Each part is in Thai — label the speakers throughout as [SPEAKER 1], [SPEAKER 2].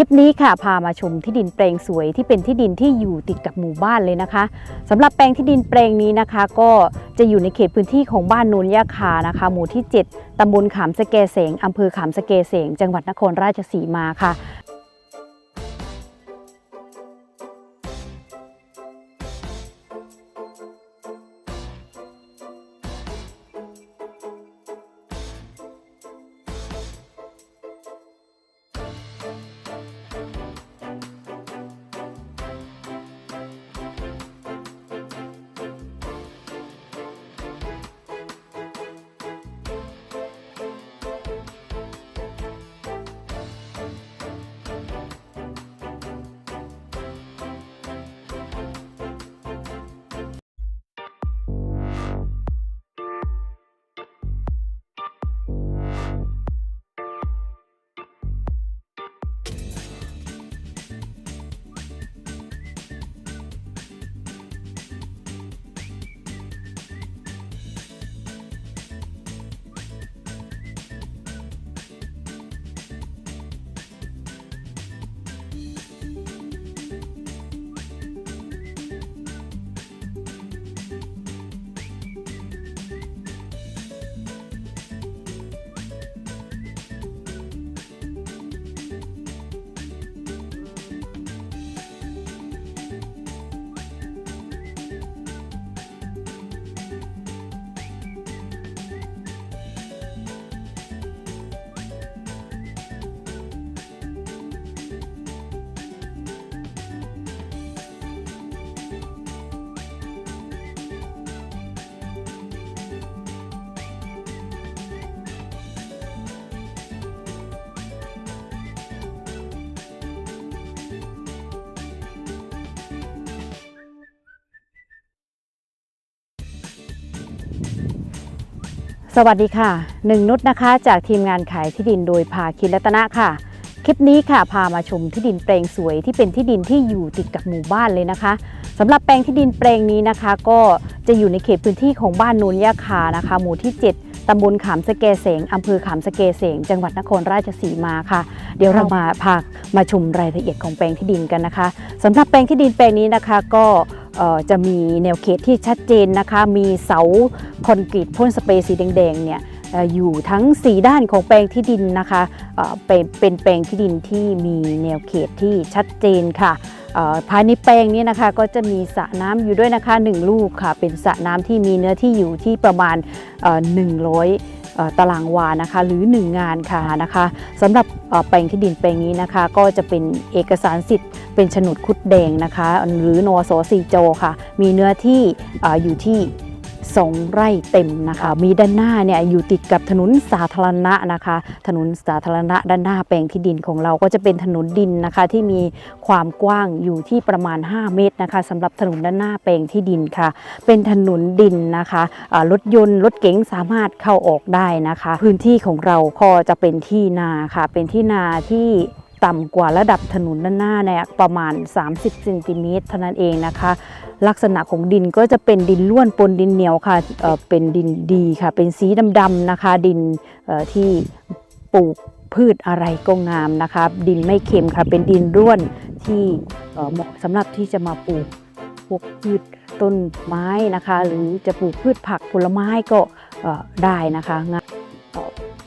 [SPEAKER 1] คลิปนี้ค่ะพามาชมที่ดินแปลงสวยที่เป็นที่ดินที่อยู่ติดกับหมู่บ้านเลยนะคะสำหรับแปลงที่ดินแปลงนี้นะคะ ก็จะอยู่ในเขตพื้นที่ของบ้านโนนยะคานะคะ หมู่ที่ 7ตำบลขามสะแกเสงอำเภอขามสะแกเสงจังหวัดนครราชสีมาค่ะ สวัสดีค่ะหนึ่งนุชนะคะ จากทีมงานขายที่ดินโดยภาคินรัตนะค่ะ คลิปนี้ค่ะพามาชมที่ดินแปลงสวยที่เป็นที่ดินที่อยู่ติดกับหมู่บ้านเลยนะคะสำหรับแปลงที่ดินแปลงนี้นะคะ ก็จะอยู่ในเขตพื้นที่ของบ้านโนนยาคานะคะ หมู่ที่ 7ตำบลขามสะแกเสงอำเภอขามสะแกเสงจังหวัดนครราชสีมาค่ะ เดี๋ยวเรามาพามาชมรายละเอียดของแปลงที่ดินกันนะคะสำหรับแปลงที่ดินแปลงนี้นะคะ ก็ จะมีแนวเขตที่ชัดเจนนะคะ มีเสาคอนกรีตพ่นสเปรย์สีแดงๆเนี่ยอยู่ทั้ง 4 ด้านของแปลงที่ดินนะคะเป็นเป็นแปลงที่ดินที่มีแนวเขตที่ชัดเจนค่ะภายในแปลงนี้นะคะก็จะมีสระน้ำอยู่ด้วยนะคะ 1 ลูกค่ะ เป็นสระน้ำที่มีเนื้อที่อยู่ที่ประมาณเอ่อ100เอ่อ ตารางวานะคะหรือ 1 งานค่ะนะคะสำหรับแปลงที่ดินแปลงนี้นะคะ ก็จะเป็นเอกสารสิทธิ์ เป็นโฉนดคุดแดงนะคะ หรือนอสสีโจค่ะ มีเนื้อที่ออยู่ที่ 2 ไร่เต็มนะคะ มีด้านหน้าเนี่ยอยู่ติดกับถนนสาธารณะนะคะ ถนนสาธารณะด้านหน้าแปลงที่ดินของเราก็จะเป็นถนนดินนะคะ ที่มีความกว้างอยู่ที่ประมาณ 5 เมตรนะคะสำหรับถนนด้านหน้าแปลงที่ดินค่ะ เป็นถนนดินนะคะรถยนต์รถเก๋งสามารถเข้าออกได้นะคะ พื้นที่ของเราก็จะเป็นที่นาค่ะ เป็นที่นาที่ ต่ำกว่าระดับถนนด้านหน้าเนี่ยประมาณ 30เซนติเมตรเท่านั้นเองนะคะ ลักษณะของดินก็จะเป็นดินล้วนปนดินเหนียวค่ะเเป็นดินดีค่ะ เป็นสีดำๆนะคะ ดินที่ปลูกพืชอะไรก็งามนะคะ ดินไม่เค็มค่ะ เป็นดินร่วนที่เหมาะสำหรับที่จะมาปลูกพวกพืชต้นไม้นะคะ หรือจะปลูกพืชผักผลไม้ก็ได้นะคะ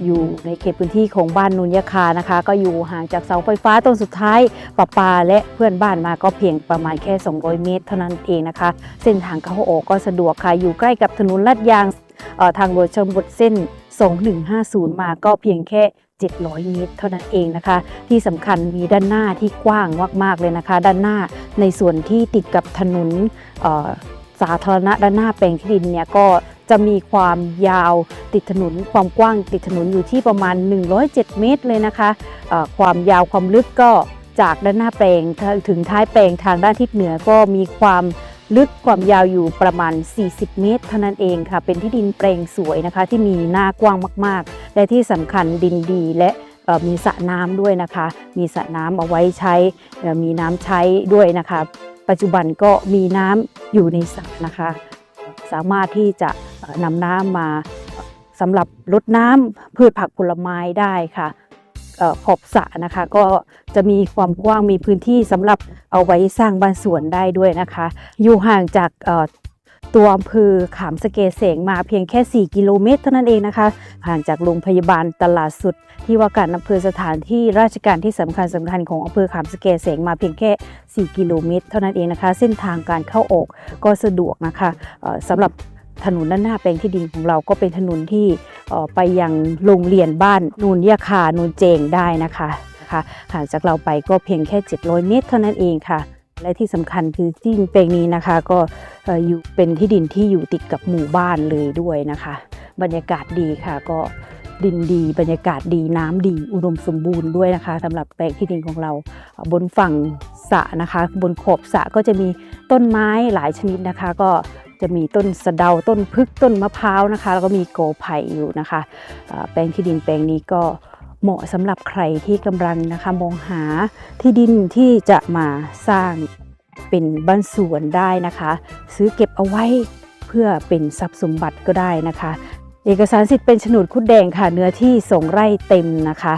[SPEAKER 1] อยู่ในเขตพื้นที่ของบ้านนุนยาคานะคะ ก็อยู่ห่างจากเสาไฟฟ้าต้นสุดท้ายปะปาและเพื่อนบ้านมาก็เพียงประมาณแค่ 200 เมตร เท่านั้นเองนะคะ เส้นทางเข้าออกก็สะดวกค่ะอยู่ใกล้กับถนนลาดยางทางหลวงชนบทเส้น 2150 มาก็เพียงแค่ 700 เมตร เท่านั้นเองนะคะ ที่สำคัญมีด้านหน้าที่กว้างมากๆเลยนะคะ ด้านหน้าในส่วนที่ติดกับถนนสาธารณะด้านหน้าแปลงที่ดินเนี่ยก็ จะมีความยาวติดถนนความกว้างติดถนนอยู่ที่ประมาณ 107 เมตรเลยนะคะเอ่อความยาวความลึกก็จากด้านหน้าแปลงถึงท้ายแปลงทางด้านทิศเหนือก็มีความลึกความยาวอยู่ประมาณ 40 เมตร เท่านั้นเองค่ะ เป็นที่ดินแปลงสวยนะคะ ที่มีหน้ากว้างมาก ๆ และที่สำคัญดินดีและมีสระน้ำด้วยนะคะ มีสระน้ำเอาไว้ใช้ มีน้ำใช้ด้วยนะคะ ปัจจุบันก็มีน้ำอยู่ในสระนะคะ สามารถที่จะนำน้ำมาสำหรับรดน้ำพืชผักผลไม้ได้ค่ะเอ่อขอบสระนะคะ ก็จะมีความกว้างมีพื้นที่สำหรับเอาไว้สร้างบ้านสวนได้ด้วยนะคะ อยู่ห่างจาก ตัวอำเภอขามสเกษงมาเพียงแค่ 4 กิโลเมตรเท่านั้นเองนะคะ ห่างจากโรงพยาบาลตลาดสุด ที่ว่าการอำเภอสถานที่ราชการที่สำคัญสำคัญของอำเภอขามสเกษงมาเพียงแค่ 4 กิโลเมตร เท่านั้นเองนะคะ เส้นทางการเข้าออกก็สะดวกนะคะเอ่อสำหรับถนนด้านหน้าแปลงที่ดินของเราก็เป็นถนนที่ไปยังโรงเรียนบ้านนูนยาคานูนเจงได้นะคะนะคะห่างจากเราไปก็เพียงแค่ 700 เมตร เท่านั้นเองค่ะ และที่สำคัญคือที่ดินแปลงนี้นะคะ ก็อยู่เป็นที่ดินที่อยู่ติดกับหมู่บ้านเลยด้วยนะคะ บรรยากาศดีค่ะ ก็ดินดีบรรยากาศดีน้ำดีอุดมสมบูรณ์ด้วยนะคะสำหรับแปลงที่ดินของเราบนฝั่งสระนะคะ บนขอบสระก็จะมีต้นไม้หลายชนิดนะคะ ก็จะมีต้นสะเดาต้นพึกต้นมะพร้าวนะคะ แล้วก็มีโกไผ่อยู่นะคะแปลงที่ดินแปลงนี้ก็ เหมาะสำหรับใครที่กำลังนะคะมองหาที่ดินที่จะมาสร้างเป็นบ้านสวนได้นะคะ ซื้อเก็บเอาไว้เพื่อเป็นทรัพย์สมบัติก็ได้นะคะ เอกสารสิทธิ์เป็นโฉนดคุดแดงค่ะ เนื้อที่สองไร่เต็มนะคะ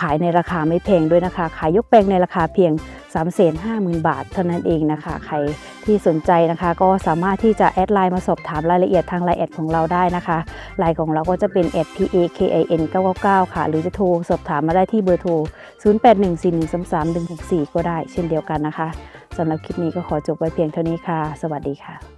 [SPEAKER 1] ขายในราคาไม่แพงด้วยนะคะ ขายยกแปลงในราคาเพียง 3 5 0 0 0 0 บาทเท่านั้นเองนะคะ ใครที่สนใจนะคะก็สามารถที่จะแอดไลน์มาสอบถามรายละเอียดทางไลน์แอดของเราได้นะคะไลน์ของเราก็จะเป็น p a k i n 999 ค่ะ หรือจะโทรสอบถามมาได้ที่เบอร์โทร 0814133164 ก็ได้เช่นเดียวกันนะคะสำหรับคลิปนี้ก็ขอจบไว้เพียงเท่านี้ค่ะ สวัสดีค่ะ